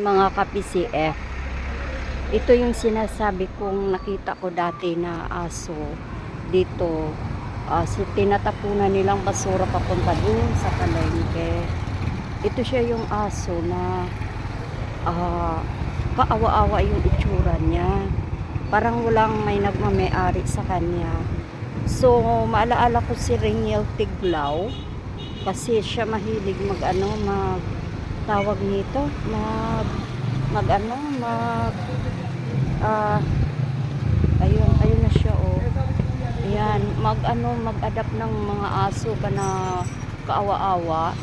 Mga ka-PCF, ito yung sinasabi kong nakita ko dati na aso dito. Uh, si tinatapunan nilang basura papunta dun sa palengke. Ito siya yung aso na ah, kaawa-awa yung itsura niya. Parang walang may nagmamayari sa kanya. So, maalaala ko si Ringel Tiglaw kasi siya mahilig mag ano, mag tawag nito, mag mag ano, mag ah ayun, ayun na siya oh. Ayan, mag ano, mag-adapt ng mga aso ka na kaawa-awa.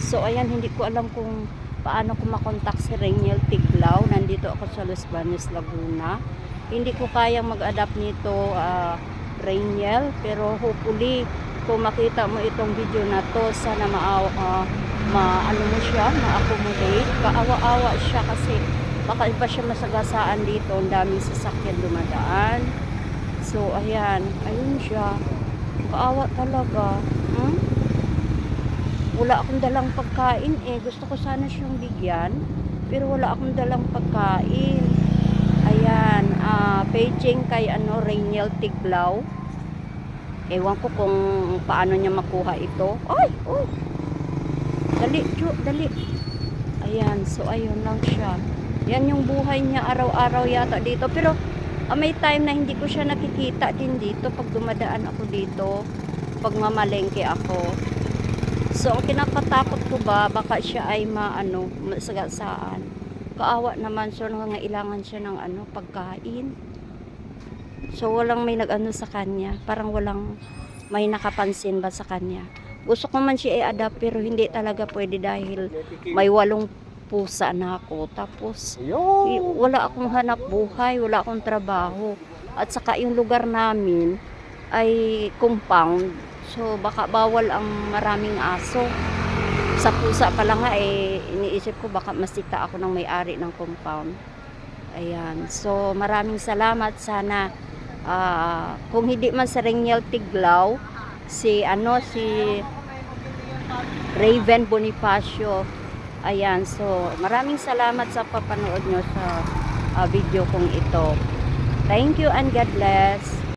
So ayan, hindi ko alam kung paano ko makontak si Reniel Tiglao. Nandito ako sa Los Baños, Laguna. Hindi ko kayang mag-adapt nito ah Reniel, pero hopefully kung makita mo itong video na to, sana maawa ah, ma ano mo siya, ma-accommodate. Kaawa-awa siya kasi baka iba siya masagasaan dito, ang daming sasakyan dumadaan. So, ayan, ayun siya. Kaawa talaga. Hmm? Wala akong dalang pagkain eh. Gusto ko sana siyang bigyan, pero wala akong dalang pagkain. Ayan, ah, paging kay ano, Rainiel Tiglaw. Ewan ko kung paano niya makuha ito. Ay, oh. Dali, Chu, dali. Ayan, so ayun lang siya. Yan yung buhay niya araw-araw yata dito. Pero ah, may time na hindi ko siya nakikita din dito pag dumadaan ako dito. Pag mamalengke ako. So, ang kinakatakot ko ba, baka siya ay maano, masagasaan. Kaawa naman, so nangangailangan siya ng ano, pagkain. So, walang may nag-ano sa kanya. Parang walang may nakapansin ba sa kanya. Gusto ko man siya i-adapt pero hindi talaga pwede dahil may walong pusa na ako. Tapos, wala akong hanap buhay, wala akong trabaho. At saka yung lugar namin ay compound. So, baka bawal ang maraming aso. Sa pusa pala nga, eh, iniisip ko baka masita ako ng may-ari ng compound. Ayan. So, maraming salamat. Sana, ah, kung hindi man sa Reniel Tiglaw, si, ano, si Raven Bonifacio. Ayan. So, maraming salamat sa papanood nyo sa ah, video kong ito. Thank you and God bless.